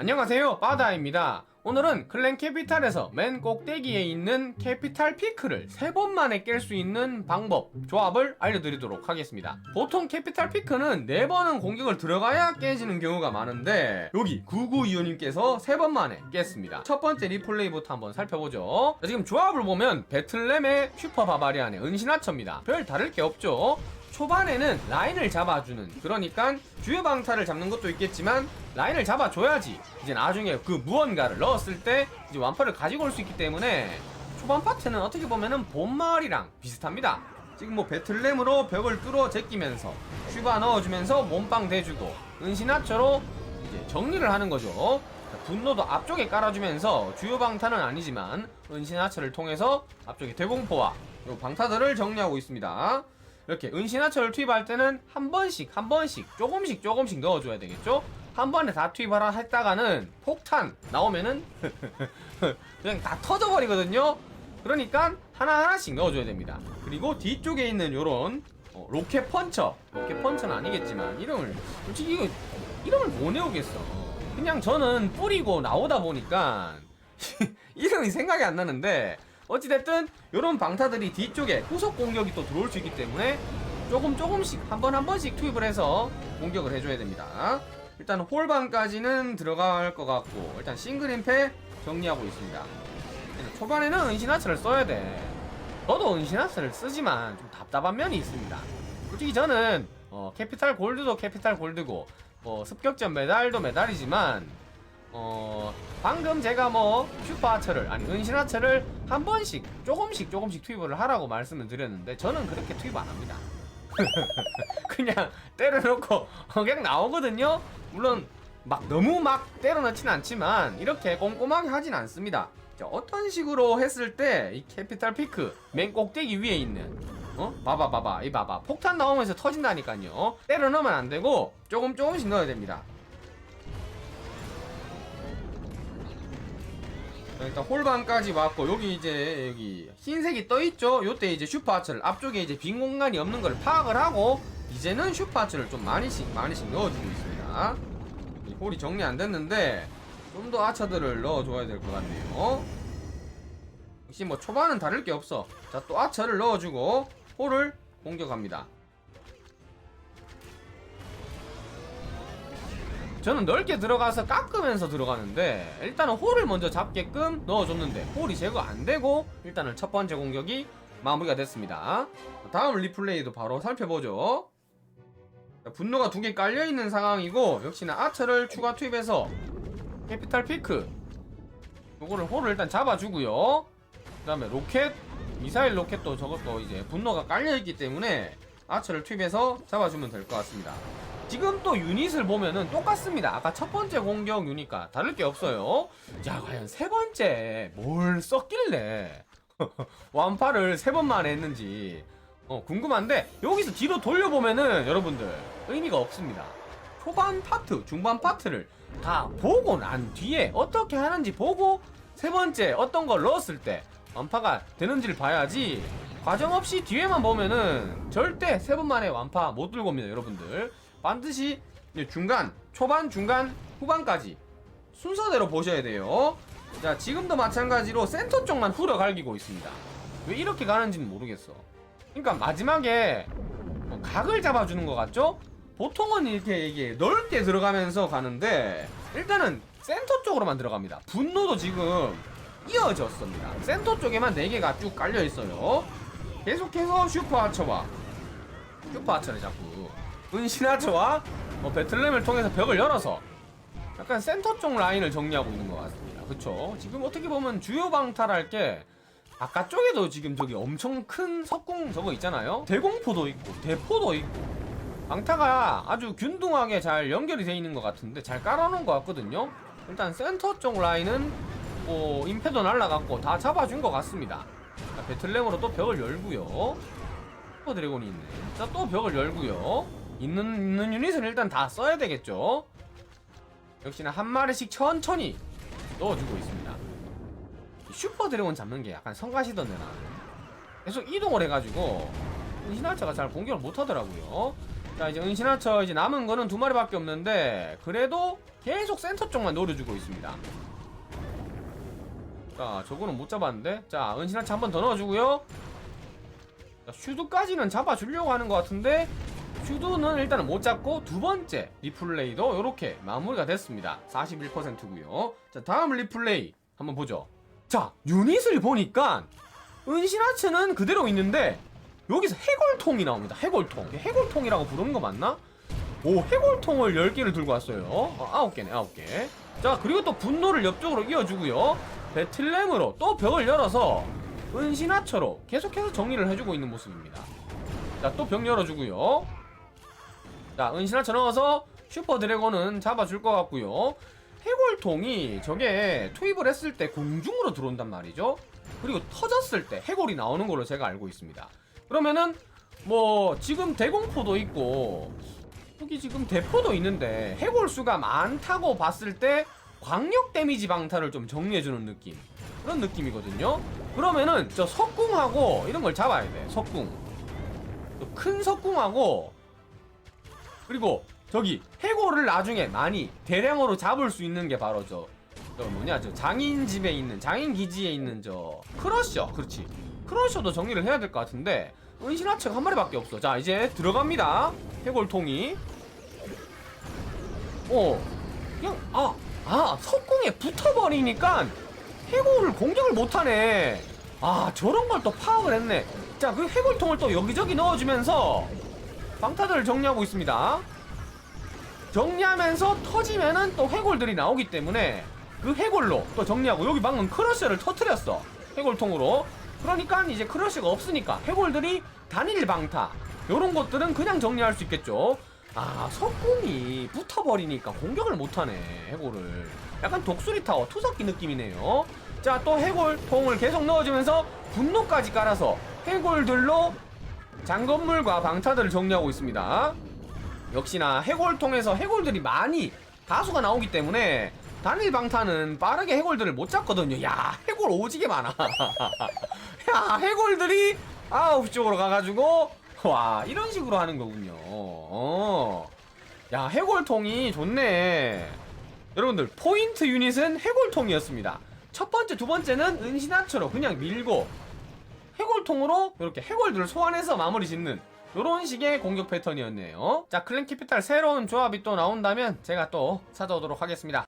안녕하세요. 바다입니다. 오늘은 클랜 캐피탈에서 맨 꼭대기에 있는 캐피탈 피크를 세번 만에 깰 수 있는 방법 조합을 알려드리도록 하겠습니다. 보통 캐피탈 피크는 네 번은 공격을 들어가야 깨지는 경우가 많은데 여기 9925님께서 세번 만에 깼습니다. 첫 번째 리플레이부터 한번 살펴보죠. 자, 지금 조합을 보면 배틀램의 슈퍼 바바리안의 은신하처입니다. 별 다를 게 없죠 초반에는 라인을 잡아주는 그러니까 주요 방타를 잡는 것도 있겠지만 라인을 잡아줘야지 이제 나중에 그 무언가를 넣었을 때 이제 완파를 가지고 올 수 있기 때문에 초반 파트는 어떻게 보면은 본마을이랑 비슷합니다. 지금 뭐 배틀램으로 벽을 뚫어 제끼면서 슈바 넣어주면서 몸빵 대주고 은신하처로 이제 정리를 하는 거죠. 자, 분노도 앞쪽에 깔아주면서 주요 방타는 아니지만 은신하처를 통해서 앞쪽에 대공포와 요 방타들을 정리하고 있습니다 이렇게 은신하철을 투입할 때는 한 번씩 한 번씩 조금씩 조금씩 넣어줘야 되겠죠? 한 번에 다 투입하라 했다가는 폭탄 나오면은 그냥 다 터져버리거든요? 그러니까 하나하나씩 넣어줘야 됩니다. 그리고 뒤쪽에 있는 요런 어, 로켓 펀처 로켓 펀처는 아니겠지만 이름을 솔직히 이거 이름을 못 외우겠어. 그냥 저는 뿌리고 나오다 보니까 이름이 생각이 안 나는데 어찌됐든 이런 방타들이 뒤쪽에 후속 공격이 또 들어올 수 있기 때문에 조금 조금씩 한 번 한 번씩 투입을 해서 공격을 해줘야 됩니다. 일단 홀방까지는 들어갈 것 같고 일단 싱글 임페 정리하고 있습니다. 초반에는 은신하처를 써야 돼. 저도 은신하처를 쓰지만 좀 답답한 면이 있습니다. 솔직히 저는 어, 캐피탈 골드도 캐피탈 골드고 뭐 습격전 메달도 메달이지만 어 방금 제가 뭐 슈퍼하처를 아니 은신하처를 한 번씩 조금씩 조금씩 투입을 하라고 말씀을 드렸는데 저는 그렇게 투입 안 합니다. 그냥 때려놓고 그냥 나오거든요. 물론 막 너무 막 때려넣진 않지만 이렇게 꼼꼼하게 하진 않습니다. 자, 어떤 식으로 했을 때 이 캐피탈 피크 맨 꼭대기 위에 있는 어? 봐봐 봐봐 이 봐봐 폭탄 나오면서 터진다니까요. 때려 넣으면 안 되고 조금 조금씩 넣어야 됩니다. 일단 홀반까지 왔고 여기 이제 여기 흰색이 떠 있죠. 요때 이제 슈퍼하츠를 앞쪽에 이제 빈 공간이 없는 걸 파악을 하고 이제는 슈퍼하츠를 좀 많이씩 많이씩 넣어주고 있습니다. 이 홀이 정리 안 됐는데 좀 더 아처들을 넣어줘야 될 것 같네요. 역시 뭐 초반은 다를 게 없어. 자 또 아처를 넣어주고 홀을 공격합니다. 저는 넓게 들어가서 깎으면서 들어가는데 일단은 홀을 먼저 잡게끔 넣어줬는데 홀이 제거 안되고 일단은 첫 번째 공격이 마무리가 됐습니다. 다음 리플레이도 바로 살펴보죠. 자, 분노가 두 개 깔려있는 상황이고 역시나 아처를 추가 투입해서 캐피탈 피크 요거를 홀을 일단 잡아주고요. 그 다음에 로켓 미사일 로켓도 저것도 이제 분노가 깔려있기 때문에 아처를 투입해서 잡아주면 될 것 같습니다 지금 또 유닛을 보면은 똑같습니다. 아까 첫 번째 공격 유닛과 다를 게 없어요. 자, 과연 세 번째 뭘 썼길래 완파를 세 번만 했는지 어, 궁금한데 여기서 뒤로 돌려보면은 여러분들 의미가 없습니다. 초반 파트, 중반 파트를 다 보고 난 뒤에 어떻게 하는지 보고 세 번째 어떤 걸 넣었을 때 완파가 되는지를 봐야지 과정 없이 뒤에만 보면은 절대 세 번 만에 완파 못 들고 옵니다, 여러분들. 반드시 중간, 초반, 중간, 후반까지 순서대로 보셔야 돼요. 자, 지금도 마찬가지로 센터 쪽만 후려 갈기고 있습니다. 왜 이렇게 가는지는 모르겠어. 그러니까 마지막에 뭐 각을 잡아주는 것 같죠? 보통은 이렇게 이게 넓게 들어가면서 가는데 일단은 센터 쪽으로만 들어갑니다. 분노도 지금 이어졌습니다. 센터 쪽에만 4개가 쭉 깔려 있어요. 계속해서 슈퍼 하처와 슈퍼 하처를 잡고 은신하처와 어, 배틀램을 통해서 벽을 열어서 약간 센터 쪽 라인을 정리하고 있는 것 같습니다. 그쵸? 지금 어떻게 보면 주요 방탈할 게 바깥쪽에도 지금 저기 엄청 큰 석궁 저거 있잖아요? 대공포도 있고 대포도 있고 방타가 아주 균등하게 잘 연결이 돼 있는 것 같은데 잘 깔아놓은 것 같거든요? 일단 센터 쪽 라인은 뭐 임페도 날라갔고 다 잡아준 것 같습니다. 자, 배틀램으로 또 벽을 열고요. 슈퍼 드래곤이 있네. 자, 또 벽을 열고요. 있는 있는 유닛은 일단 다 써야 되겠죠. 역시나 한 마리씩 천천히 넣어주고 있습니다. 슈퍼 드래곤 잡는 게 약간 성가시던데 나는 계속 이동을 해가지고 신할차가 잘 공격을 못하더라고요. 자 이제 은신하처 이제 남은 거는 두 마리밖에 없는데 그래도 계속 센터 쪽만 노려주고 있습니다 자 저거는 못 잡았는데 자 은신하처 한 번 더 넣어주고요 자, 슈드까지는 잡아주려고 하는 것 같은데 슈드는 일단은 못 잡고 두 번째 리플레이도 이렇게 마무리가 됐습니다 41%고요 자 다음 리플레이 한번 보죠 자 유닛을 보니까 은신하츠는 그대로 있는데 여기서 해골통이 나옵니다. 해골통. 해골통이라고 부르는 거 맞나? 오, 해골통을 10개를 들고 왔어요. 어, 9개네, 9개. 자, 그리고 또 분노를 옆쪽으로 이어주고요. 배틀램으로 또 벽을 열어서 은신하처로 계속해서 정리를 해주고 있는 모습입니다. 자, 또 벽 열어주고요. 자, 은신하처 넣어서 슈퍼 드래곤은 잡아줄 것 같고요. 해골통이 저게 투입을 했을 때 공중으로 들어온단 말이죠. 그리고 터졌을 때 해골이 나오는 걸로 제가 알고 있습니다. 그러면은 뭐 지금 대공포도 있고 여기 지금 대포도 있는데 해골 수가 많다고 봤을 때 광역 데미지 방타를 좀 정리해주는 느낌 그런 느낌이거든요. 그러면은 저 석궁하고 이런 걸 잡아야 돼. 석궁. 또큰 석궁하고 그리고 저기 해골을 나중에 많이 대량으로 잡을 수 있는 게 바로 저, 저 뭐냐 저 장인 집에 있는 장인 기지에 있는 저 크러셔 그렇지. 크러셔도 정리를 해야 될 것 같은데 은신하체가 한 마리밖에 없어. 자 이제 들어갑니다. 해골통이. 어 그냥 아, 아 석궁에 붙어버리니까 해골을 공격을 못하네. 아 저런 걸 또 파악을 했네. 자 그 해골통을 또 여기저기 넣어주면서 방타들을 정리하고 있습니다. 정리하면서 터지면은 또 해골들이 나오기 때문에 그 해골로 또 정리하고 여기 방금 크러쉬를 터트렸어. 해골통으로. 그러니까 이제 크러쉬가 없으니까 해골들이 단일 방타 요런 것들은 그냥 정리할 수 있겠죠. 아 석궁이 붙어버리니까 공격을 못하네 해골을. 약간 독수리 타워 투석기 느낌이네요. 자 또 해골통을 계속 넣어주면서 분노까지 깔아서 해골들로 장건물과 방타들을 정리하고 있습니다 역시나 해골통에서 해골들이 많이 다수가 나오기 때문에 단일 방타는 빠르게 해골들을 못 잡거든요. 야 해골 오지게 많아. 야 해골들이 아홉 쪽으로 가가지고 와 이런 식으로 하는 거군요. 어. 야 해골통이 좋네. 여러분들 포인트 유닛은 해골통이었습니다. 첫 번째, 두 번째는 은신하처로 그냥 밀고 해골통으로 이렇게 해골들을 소환해서 마무리 짓는 요런 식의 공격 패턴이었네요 자 클랜키피탈 새로운 조합이 또 나온다면 제가 또 찾아오도록 하겠습니다